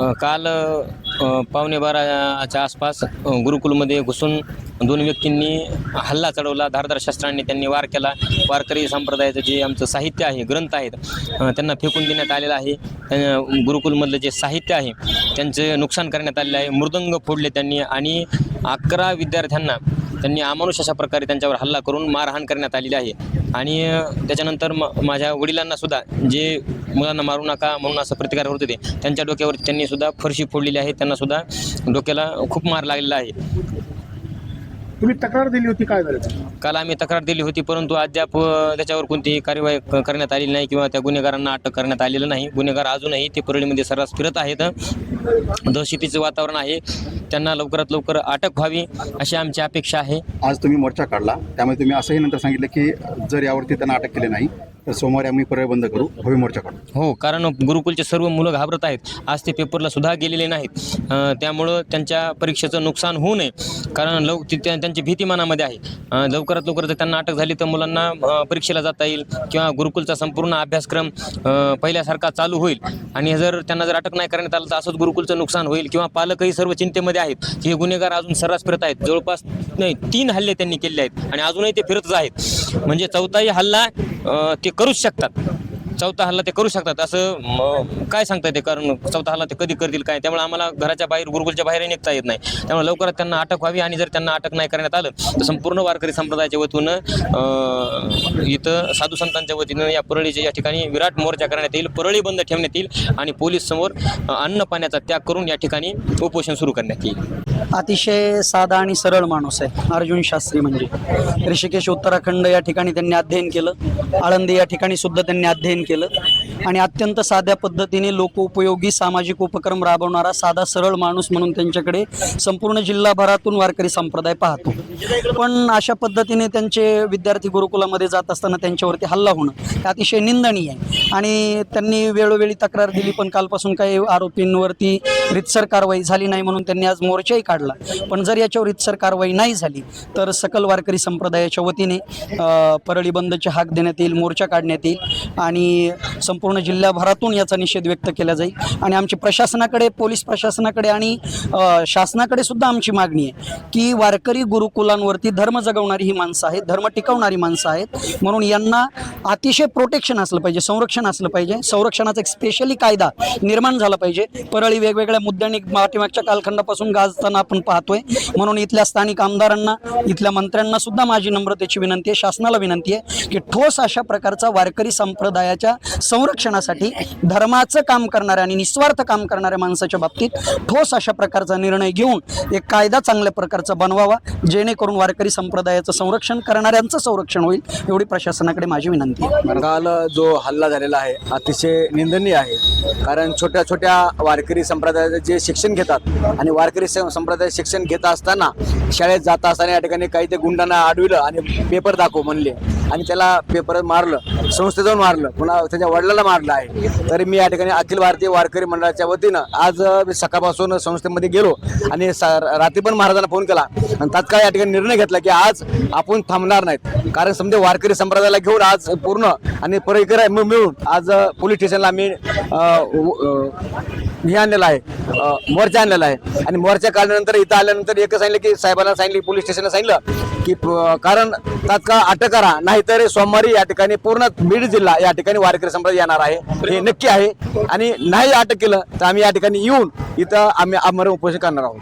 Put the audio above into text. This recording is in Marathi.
काल पावणे बाराच्या आसपास गुरुकुलमध्ये घुसून दोन व्यक्तींनी हल्ला चढवला. धारदार शस्त्रांनी त्यांनी वार केला. वारकरी संप्रदायाचं जे आमचं साहित्य आहे ग्रंथ आहेत त्यांना फेकून देण्यात आलेलं आहे. त्या- गुरुकुलमधलं जे साहित्य आहे त्यांचे नुकसान करण्यात आलेलं आहे. मृदंग फोडले त्यांनी आणि अकरा विद्यार्थ्यांना त्यांनी अमानुष अशा प्रकारे त्यांच्यावर हल्ला करून मारहाण करण्यात आलेली आहे. आणि त्याच्यानंतर म माझ्या वडिलांनासुद्धा जे मुलांना मारू नका म्हणून असं प्रतिकार करत होते. त्यांच्या डोक्यावर त्यांनी सुद्धा फरशी फोडलेली आहे. त्यांना सुद्धा डोक्याला खूप मार लागलेला आहे. तुम्ही तक्रार दिली होती काय झालं? काल आम्ही तक्रार दिली होती परंतु अद्याप त्याच्यावर कोणतीही कार्यवाही करण्यात आलेली नाही किंवा त्या गुन्हेगारांना अटक करण्यात आलेलं नाही. गुन्हेगार अजूनही ते परळीमध्ये सर्रास फिरत आहेत. दहशतीचं वातावरण आहे. त्यांना लवकरात लवकर अटक व्हावी अशी आमची अपेक्षा आहे. आज तुम्ही मोर्चा काढला. त्यामुळे तुम्ही असंही नंतर सांगितलं की जर यावरती त्यांना अटक केली नाही तर सोमवारी आम्ही पर्याय बंद करू भव्य मोर्चा काढू. हो कारण गुरुकुलचे सर्व मुलं घाबरत आहेत. आज ते पेपरला सुद्धा गेलेले नाहीत. त्यामुळं त्यांच्या परीक्षेचं नुकसान होऊ नये. कारण लव त्या- त्यांची भीती मनामध्ये आहे. लवकरात लवकर जर त्यांना अटक झाली तर मुलांना परीक्षेला जाता येईल किंवा गुरुकुलचा संपूर्ण अभ्यासक्रम पहिल्यासारखा चालू होईल. आणि जर त्यांना जर अटक नाही करण्यात आलं तर असंच गुरुकुलचं नुकसान होईल किंवा पालकही सर्व चिंतेमध्ये आहेत. हे गुन्हेगार अजून सर्रास फिरत आहेत. जवळपास नाही तीन हल्ले त्यांनी केले आहेत आणि अजूनही ते फिरतच आहेत. म्हणजे चौथाही हल्ला ते करूच शकतात. चौथा हल्ला ते करू शकतात असं काय सांगता येते कारण चौथा हल्ला ते कधी करतील काय? त्यामुळे आम्हाला घराच्या बाहेर गुरुकुलच्या बाहेर निघता येत नाही. त्यामुळे लवकरात त्यांना अटक व्हावी आणि जर त्यांना अटक नाही करण्यात आलं तर संपूर्ण वारकरी संप्रदायाच्या वतीनं इथं साधू संतांच्या वतीनं या परळीच्या या ठिकाणी विराट मोर्चा करण्यात येईल परळी बंद ठेवण्यात येईल आणि पोलीस समोर अन्न पाण्याचा त्याग करून या ठिकाणी उपोषण सुरू करण्यात येईल. अतिशय साधा आणि सरळ माणूस आहे अर्जुन शास्त्री म्हणजे. ऋषिकेश उत्तराखंड या ठिकाणी त्यांनी अध्ययन केलं आळंदी या ठिकाणी सुद्धा त्यांनी अध्ययन केलं केलं. आणि अत्यंत साध्या पद्धतीने लोकोपयोगी सामाजिक उपक्रम राबवणारा साधा सरळ माणूस म्हणून त्यांच्याकडे संपूर्ण जिल्हाभरातून वारकरी संप्रदाय पाहतो. पण अशा पद्धतीने त्यांचे विद्यार्थी गुरुकुलामध्ये जात असताना त्यांच्यावरती हल्ला होणं हे अतिशय निंदनीय आहे. आणि त्यांनी वेळोवेळी तक्रार दिली पण कालपासून काही आरोपींवरती रितसर कारवाई झाली नाही म्हणून त्यांनी आज मोर्चाही काढला. पण जर याच्यावर रितसर कारवाई नाही झाली तर सकल वारकरी संप्रदायाच्या वतीने परळी बंदचे हाक देण्यात येईल मोर्चा काढण्यात येईल आणि নিয়ে संपूर्ण जिल्ह्याभरातून याचा निषेध व्यक्त केला जाईल. आणि आमची प्रशासनाकडे पोलीस प्रशासनाकडे आणि शासनाकडे सुद्धा आमची मागणी आहे की वारकरी गुरुकुलांवरती धर्म जगवणारी ही माणसं आहेत धर्म टिकवणारी माणसं आहेत. म्हणून यांना अतिशय प्रोटेक्शन असलं पाहिजे संरक्षण असलं पाहिजे. संरक्षणाचा एक स्पेशली कायदा निर्माण झाला पाहिजे. परळी वेगवेगळ्या मुद्द्यांनी पाठीमागच्या कालखंडापासून गाजताना आपण पाहतोय. म्हणून इथल्या स्थानिक आमदारांना इथल्या मंत्र्यांना सुद्धा माझी नम्रतेची विनंती आहे शासनाला विनंती आहे की ठोस अशा प्रकारचा वारकरी संप्रदायाच्या संरक्षणासाठी धर्माचं काम करणाऱ्या आणि निस्वार्थ काम करणाऱ्या माणसाच्या बाबतीत ठोस अशा प्रकारचा निर्णय घेऊन एक कायदा चांगल्या प्रकारचा बनवावा जेणेकरून वारकरी संप्रदायाचं संरक्षण करणाऱ्यांचं संरक्षण होईल एवढी प्रशासनाकडे माझी विनंती आहे. काल जो हल्ला झालेला आहे अतिशय निंदनीय आहे. कारण छोट्या छोट्या वारकरी संप्रदायाचे जे शिक्षण घेतात आणि वारकरी संप्रदाय शिक्षण घेत असताना शाळेत जात असताना या ठिकाणी काही ते गुंडांना अडविलं आणि पेपर दाखव म्हणले. आणि त्याला पेपर मारलं संस्थे जाऊन मारलं पुन्हा त्याच्या वडिलाला मारलं आहे. तरी मी या ठिकाणी अखिल भारतीय वारकरी मंडळाच्या वतीनं आज मी सकाळपासून संस्थेमध्ये गेलो आणि सा- रात्री पण महाराजांना फोन केला आणि तात्काळ या ठिकाणी निर्णय घेतला की आज आपण थांबणार नाहीत. कारण समजा वारकरी संप्रदायाला घेऊन आज पूर्ण आणि परिकर मिळून आज पोलीस स्टेशनला आम्ही हे आणलेलं आहे मोर्चा आणलेला आहे. आणि मोर्चा काढल्यानंतर इथं आल्यानंतर एकच सांगितलं की साहेबांना सांगितलं पोलीस स्टेशनला सांगितलं की कारण तात्काळ अटक करा नाहीतर सोमवारी या ठिकाणी पूर्ण बीड जिल्हा या ठिकाणी वारकरी संप्रदाय येणार आहे. हे नक्की आहे. आणि नाही अटक केलं तर आम्ही या ठिकाणी येऊन इथं आम्ही आमरण उपोषण करणार आहोत.